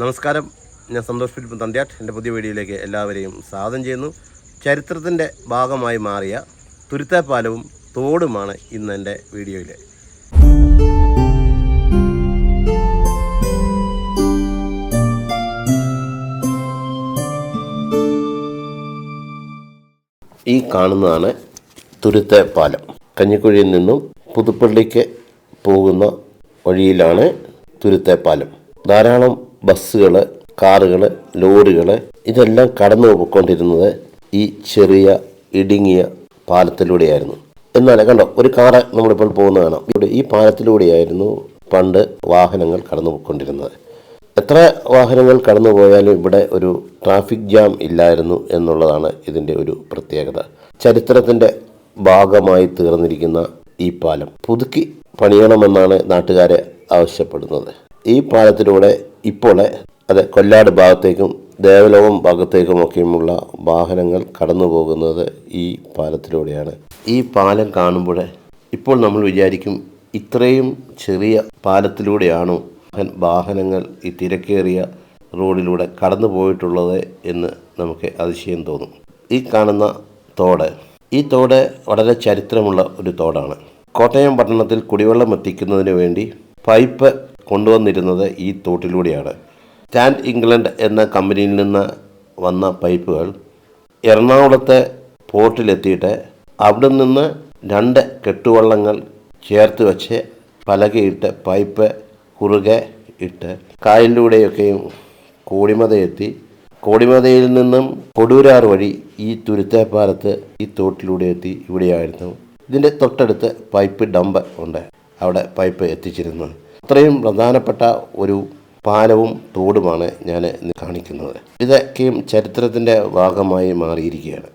നമസ്കാരം. ഞാൻ സന്തോഷ് ഫിലിപ്പ് തന്ത്യാട്ട്. എന്റെ പുതിയ വീഡിയോയിലേക്ക് എല്ലാവരെയും സ്വാഗതം ചെയ്യുന്നു. ചരിത്രത്തിന്റെ ഭാഗമായി മാറിയ തുരുത്തേപ്പാലവും തോടുമാണ് ഇന്ന് എന്റെ വീഡിയോയിൽ ഈ കാണുന്നതാണ് തുരുത്തെ പാലം കഞ്ഞിക്കുഴിയിൽ നിന്നും പുതുപ്പള്ളിക്ക് പോകുന്ന വഴിയിലാണ് തുരുത്തെ പാലം ധാരാളം ബസ്സുകൾ കാറുകൾ ലോറികൾ ഇതെല്ലാം കടന്നു പോയിക്കൊണ്ടിരുന്നത് ഈ ചെറിയ ഇടുങ്ങിയ പാലത്തിലൂടെയായിരുന്നു. എന്നാൽ കണ്ടോ ഒരു കാറ് നമ്മളിപ്പോൾ പോകുന്ന കാണാം. ഇവിടെ ഈ പാലത്തിലൂടെയായിരുന്നു പണ്ട് വാഹനങ്ങൾ കടന്നു പോയിക്കൊണ്ടിരുന്നത്. എത്ര വാഹനങ്ങൾ കടന്നു പോയാലും ഇവിടെ ഒരു ട്രാഫിക് ജാം ഇല്ലായിരുന്നു എന്നുള്ളതാണ് ഇതിന്റെ ഒരു പ്രത്യേകത. ചരിത്രത്തിന്റെ ഭാഗമായി തീർന്നിരിക്കുന്ന ഈ പാലം. പുതുക്കി പണിയണമെന്നാണ് നാട്ടുകാരെ ആവശ്യപ്പെടുന്നത്. ഈ പാലത്തിലൂടെ ഇപ്പോൾ അതെ കൊല്ലാട് ഭാഗത്തേക്കും ദേവലോകം ഭാഗത്തേക്കുമൊക്കെയുമുള്ള വാഹനങ്ങൾ കടന്നു പോകുന്നത് ഈ പാലത്തിലൂടെയാണ്. ഈ പാലം കാണുമ്പോൾ ഇപ്പോൾ നമ്മൾ വിചാരിക്കും ഇത്രയും ചെറിയ പാലത്തിലൂടെയാണോ വാഹനങ്ങൾ ഈ തിരക്കേറിയ റോഡിലൂടെ കടന്നു പോയിട്ടുള്ളത് എന്ന് നമുക്ക് അതിശയം തോന്നും. ഈ കാണുന്ന തോട് ഈ തോട് വളരെ ചരിത്രമുള്ള ഒരു തോടാണ്. കോട്ടയം പട്ടണത്തിൽ കുടിവെള്ളം എത്തിക്കുന്നതിന് വേണ്ടി പൈപ്പ് കൊണ്ടുവന്നിരുന്നത് ഈ തോട്ടിലൂടെയാണ്. സ്റ്റാൻഡ് ഇംഗ്ലണ്ട് എന്ന കമ്പനിയിൽ നിന്ന് വന്ന പൈപ്പുകൾ എറണാകുളത്തെ പോർട്ടിലെത്തിയിട്ട് അവിടെ നിന്ന് രണ്ട് കെട്ടുവള്ളങ്ങൾ ചേർത്ത് വെച്ച് പലകയിട്ട് പൈപ്പ് കുറുകെ ഇട്ട് കായലിലൂടെയൊക്കെയും കോടിമതയെത്തി. കോടിമതയിൽ നിന്നും കൊടൂരാർ വഴി ഈ തുരുത്തേപ്പാലത്ത് ഈ തോട്ടിലൂടെ എത്തി ഇവിടെയായിരുന്നു. ഇതിന്റെ തൊട്ടടുത്ത് പൈപ്പ് ഡമ്പ് ഉണ്ട്. അവിടെ പൈപ്പ് എത്തിച്ചിരുന്നു. അത്രയും പ്രധാനപ്പെട്ട ഒരു പാലവും തോടുമാണ് ഞാൻ ഇന്ന് കാണിക്കുന്നത്. ഇതൊക്കെയും ചരിത്രത്തിന്റെ ഭാഗമായി മാറിയിരിക്കുകയാണ്.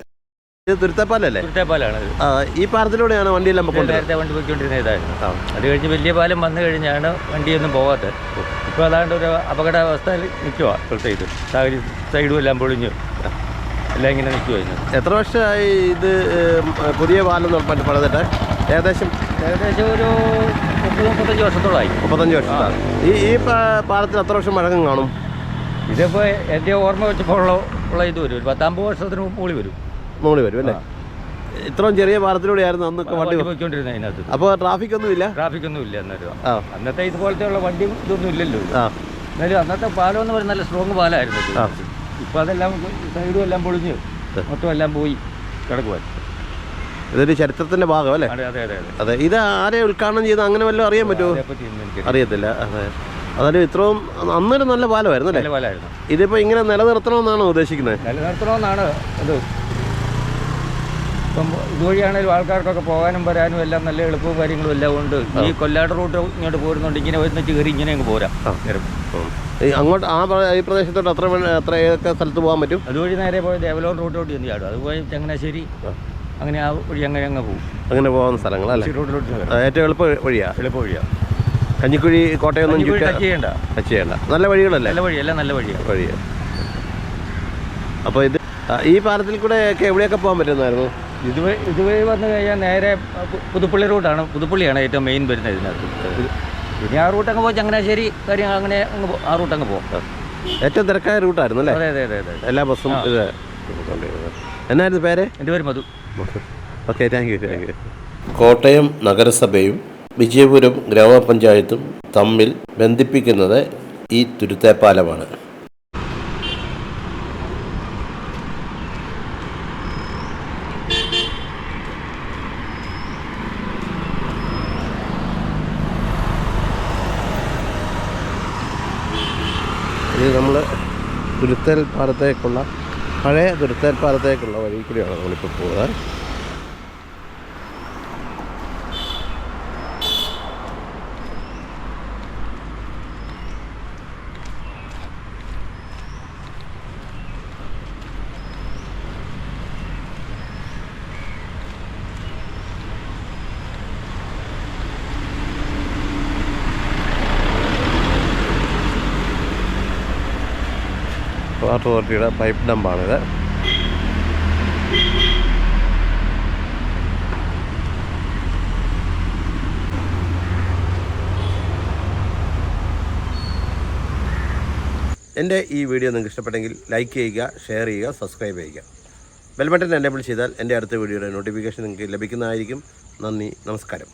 ഇത് തുരുത്തേപ്പാലല്ലേ? പാലാണ് ഈ പാലത്തിലൂടെയാണ് വണ്ടിയെല്ലാം നേരത്തെ വണ്ടി പോയിക്കൊണ്ടിരുന്ന ഇതായിരുന്നു അത് കഴിഞ്ഞ് വലിയ പാലം വന്നു കഴിഞ്ഞാണ് വണ്ടിയൊന്നും പോകാത്തത് ഇപ്പോൾ അതാണ്ട് ഒരു അപകടാവസ്ഥയിൽ നിൽക്കുക ഇപ്പോഴത്തെ ഇത്. സൈഡും എല്ലാം പൊളിഞ്ഞു. എല്ലാം ഇങ്ങനെ നിൽക്കുക എത്ര വർഷമായി ഇത് പുതിയ പാലം പണിതിട്ട്? ഏകദേശം ഏകദേശം ഒരു മുപ്പത് മുപ്പത്തഞ്ച് വർഷത്തോളമായി മുപ്പത്തഞ്ച് വർഷം ഈ ഈ പാലത്തിൽ പാലത്തിന് എത്ര വർഷം മഴക്കം കാണും? ഇതിപ്പോൾ എന്റെ ഓർമ്മ വെച്ചപ്പോൾ ഉള്ള ഇത് വരും. ഒരു പത്തമ്പത് വർഷത്തിന് മുകളിൽ വരും. മുകളിൽ വരും അല്ലേ? ഇത്രയും ചെറിയ പാലത്തിലൂടെ ആയിരുന്നു അന്നൊക്കെ വണ്ടി പോയിക്കൊണ്ടിരുന്നത് അതിനകത്ത്. അപ്പോൾ ട്രാഫിക് ഒന്നും ഇല്ല? ട്രാഫിക് ഒന്നും ഇല്ല അന്നേരം. അന്നത്തെ ഇതുപോലത്തെ ഉള്ള വണ്ടി ഇതൊന്നും ഇല്ലല്ലോ. എന്നാലും അന്നത്തെ പാലം എന്ന് പറയുന്നത് നല്ല സ്ട്രോങ് പാലമായിരുന്നു. ഇപ്പൊ അതെല്ലാം സൈഡും എല്ലാം പൊളിഞ്ഞ് മൊത്തം എല്ലാം പോയി കിടക്കുവാൻ. ഇതൊരു ചരിത്രത്തിന്റെ ഭാഗം അല്ലേ? അതെ അതെ അതെ അതെ. ഇത് ആരെ ഉദ്ഘാടനം ചെയ്ത് അങ്ങനെ വല്ലതും അറിയാൻ പറ്റുമോ. അറിയത്തില്ല അതെ. അതായത് ഇത്രയും അന്നൊരു നല്ല പാലമായിരുന്നു അല്ലേ? പാലമായിരുന്നു ഇതിപ്പോ ഇങ്ങനെ നിലനിർത്തണമെന്നാണോ ഉദ്ദേശിക്കുന്നത്? നിലനിർത്തണമെന്നാണ് ഇത്. ഇപ്പം ഇതുവഴിയാണെങ്കിലും ആൾക്കാർക്കൊക്കെ പോകാനും വരാനും എല്ലാം നല്ല എളുപ്പവും കാര്യങ്ങളും എല്ലാം ഉണ്ട്. ഈ കൊല്ലാട് റൂട്ട് ഇങ്ങോട്ട് പോരുന്നുണ്ട് ഇങ്ങനെ വരുന്ന കയറി ഇങ്ങനെ അങ്ങ് പോരാം. അങ്ങോട്ട് ആ ഈ പ്രദേശത്തോട്ട് അത്ര എത്ര ഏതൊക്കെ സ്ഥലത്ത് പോകാൻ പറ്റും? അതുവഴി നേരെ പോയി ദേവലോൺ റൂട്ടോട്ട് ചെന്ന് ചാടും. അതുപോലെ ചങ്ങനാശ്ശേരി അങ്ങനെ ആ വഴി അങ്ങനെ അങ്ങ് പോകും. അങ്ങനെ പോകുന്ന സ്ഥലങ്ങളല്ലേ ഏറ്റവും എളുപ്പ വഴിയാ? എളുപ്പ വഴിയാണ് കഞ്ഞിക്കുഴി കോട്ടയൊന്നും ചുറ്റാ ടച്ച് ചെയ്യണ്ട. ടച്ച് ചെയ്യണ്ട. നല്ല വഴികളല്ലേ? നല്ല വഴിയല്ല നല്ല വഴിയാണ് വഴിയാ. അപ്പോൾ ഇത് ആ, ഈ പാലത്തിൽ കൂടെ ഒക്കെ എവിടെയൊക്കെ പോകാൻ പറ്റുന്നായിരുന്നു ഇതുവഴി ഇതുവഴി വന്നു കഴിഞ്ഞാൽ നേരെ പു- പുതുപ്പള്ളി റൂട്ടാണ്. പുതുപ്പള്ളിയാണ് ഏറ്റവും മെയിൻ വരുന്നത് ഇതിനകത്ത്. പിന്നെ ആ റൂട്ട് അങ്ങ് പോയി ചങ്ങനാശ്ശേരി കാര്യങ്ങൾ അങ്ങനെ അങ്ങ് പോ- ആ റൂട്ട് അങ്ങ് പോകും ഏറ്റവും തിരക്കായ റൂട്ടായിരുന്നു അല്ലേ അതെ അതെ അതെ അതെ. എല്ലാ ബസ്സും ഇത് എന്നായിരുന്നു പേര്? എന്റെ പേര് Madhu. Okay thank you thank you Kottayam നഗരസഭയും വിജയപുരം ഗ്രാമപഞ്ചായത്തും തമ്മിൽ ബന്ധിപ്പിക്കുന്നത് ഈ തുരുത്തേപ്പാലമാണ്. ഇത് നമ്മൾ തുരുത്തേൽ പാലത്തേക്കുള്ള പഴയ തുരുത്തേൽപ്പാലത്തേക്കുള്ള വഴി കൂടിയാണ് നമ്മളിപ്പോൾ പോകുന്നത്. വാട്ടർ അതോറിറ്റിയുടെ പൈപ്പ് ഡമ്പാണിത് എന്റെ ഈ വീഡിയോ നിങ്ങൾക്ക് ഇഷ്ടപ്പെട്ടെങ്കിൽ ലൈക്ക് ചെയ്യുക ഷെയർ ചെയ്യുക സബ്സ്ക്രൈബ് ചെയ്യുക. ബെൽ ബട്ടൺ എനേബിൾ ചെയ്താൽ എന്റെ അടുത്ത വീഡിയോയുടെ നോട്ടിഫിക്കേഷൻ നിങ്ങൾക്ക് ലഭിക്കുന്നതായിരിക്കും. നന്ദി നമസ്കാരം.